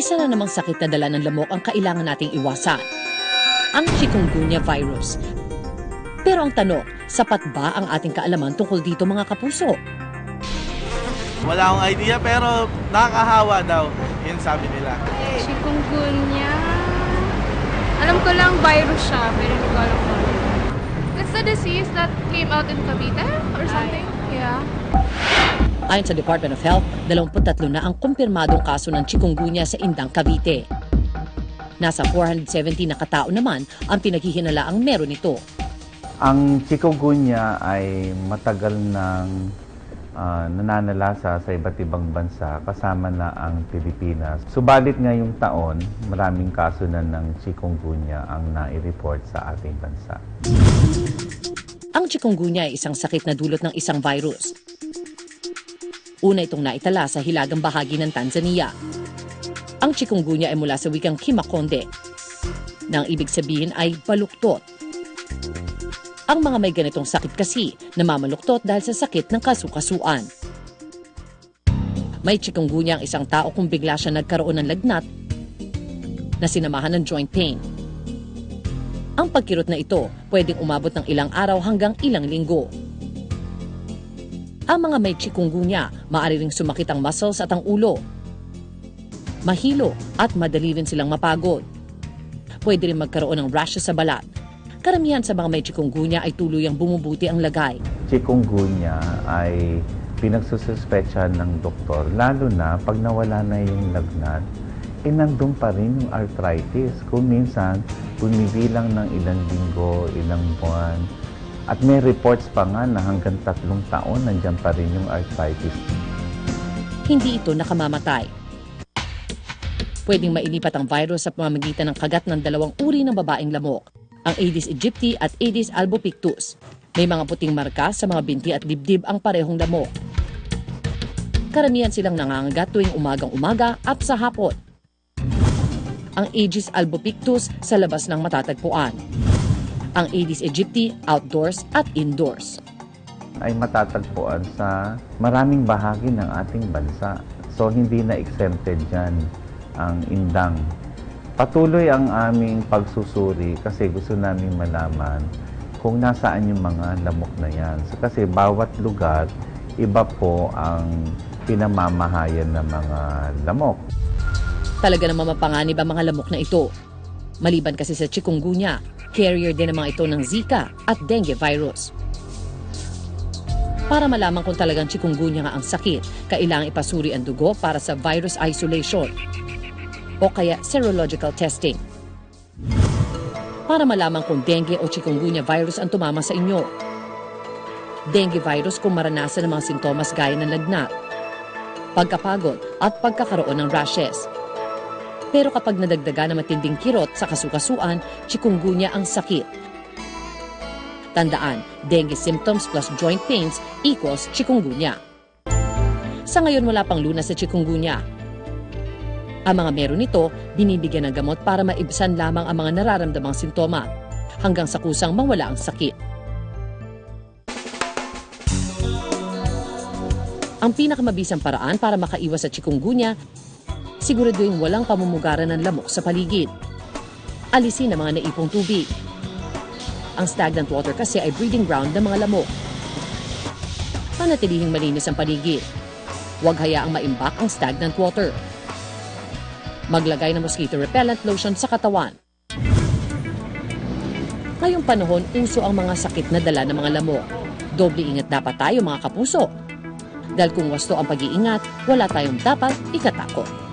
Isa na namang sakit na dala ng lamok ang kailangan nating iwasan. Ang chikungunya virus. Pero ang tanong, sapat ba ang ating kaalaman tungkol dito mga kapuso? Wala akong idea pero nakakahawa daw. Yun sabi nila. Chikungunya. Alam ko lang virus siya, pero hindi ko alam ano. It's the disease that came out in Cavite or something? Yeah. Ayon sa Department of Health, 23 na ang kumpirmadong kaso ng chikungunya sa Indang, Cavite. Nasa 470 na katao naman ang pinaghihinalaang meron ito. Ang chikungunya ay matagal nang ah, nananalasa sa iba't ibang bansa kasama na ang Pilipinas. Subalit ngayong taon, maraming kaso na ng chikungunya ang nai-report sa ating bansa. Ang chikungunya ay isang sakit na dulot ng isang virus. Una itong naitala sa hilagang bahagi ng Tanzania. Ang chikungunya ay mula sa wikang Kimakonde, na ang ibig sabihin ay baluktot. Ang mga may ganitong sakit kasi namamaluktot dahil sa sakit ng kasukasuan. May chikungunya ang isang tao kung bigla siya nagkaroon ng lagnat na sinamahan ng joint pain. Ang pagkirot na ito pwedeng umabot ng ilang araw hanggang ilang linggo. Ang mga may chikungunya, maaari ring sumakit ang muscles at ang ulo. Mahilo at madali rin silang mapagod. Pwede rin magkaroon ng rashes sa balat. Karamihan sa mga may chikungunya ay tuluyang bumubuti ang lagay. Chikungunya ay pinagsususpetsyahan ng doktor, lalo na pag nawala na yung lagnat, eh nandun pa rin yung arthritis. Kung minsan, bumibilang ng ilang linggo, ilang buwan, at may reports pa nga na hanggang tatlong taon nandyan pa rin yung arthritis. Hindi ito nakamamatay. Pwedeng mailipat ang virus sa pamamagitan ng kagat ng dalawang uri ng babaeng lamok, ang Aedes aegypti at Aedes albopictus. May mga puting marka sa mga binti at dibdib ang parehong lamok. Karamihan silang nangangagat tuwing umagang-umaga at sa hapon. Ang Aedes albopictus sa labas ng matatagpuan. Ang Aedes aegypti outdoors at indoors. ay matatagpuan sa maraming bahagi ng ating bansa. So, hindi na exempted dyan ang indang. Patuloy ang aming pagsusuri kasi gusto namin malaman kung nasaan yung mga lamok na yan. So, kasi bawat lugar, iba po ang pinamamahayan ng mga lamok. Talaga namang mapanganib ang mga lamok na ito. Maliban kasi sa chikungunya, carrier din mga ito ng Zika at dengue virus. Para malaman kung talagang chikungunya nga ang sakit, kailangang ipasuri ang dugo para sa virus isolation o kaya serological testing. Para malaman kung dengue o chikungunya virus ang tumama sa inyo. Dengue virus kung maranasan ng mga sintomas gaya ng lagnat, pagkapagod at pagkakaroon ng rashes. Pero kapag nadagdaga ng matinding kirot sa kasukasuan, chikungunya ang sakit. Tandaan, dengue symptoms plus joint pains equals chikungunya. Sa ngayon wala pang lunas sa chikungunya. Ang mga meron nito, binibigyan ng gamot para maibsan lamang ang mga nararamdamang sintoma hanggang sa kusang mawala ang sakit. Ang pinakamabisang paraan para makaiwas sa chikungunya, siguraduhin walang pamumugaran ng lamok sa paligid. Alisin ang mga naipong tubig. Ang stagnant water kasi ay breeding ground ng mga lamok. Panatilihing malinis ang paligid. Huwag hayaang maimbak ang stagnant water. Maglagay ng mosquito repellent lotion sa katawan. Ngayong panahon, uso ang mga sakit na dala ng mga lamok. Doble ingat dapat tayo mga kapuso. Dahil kung wasto ang pag-iingat, wala tayong dapat ikatakot.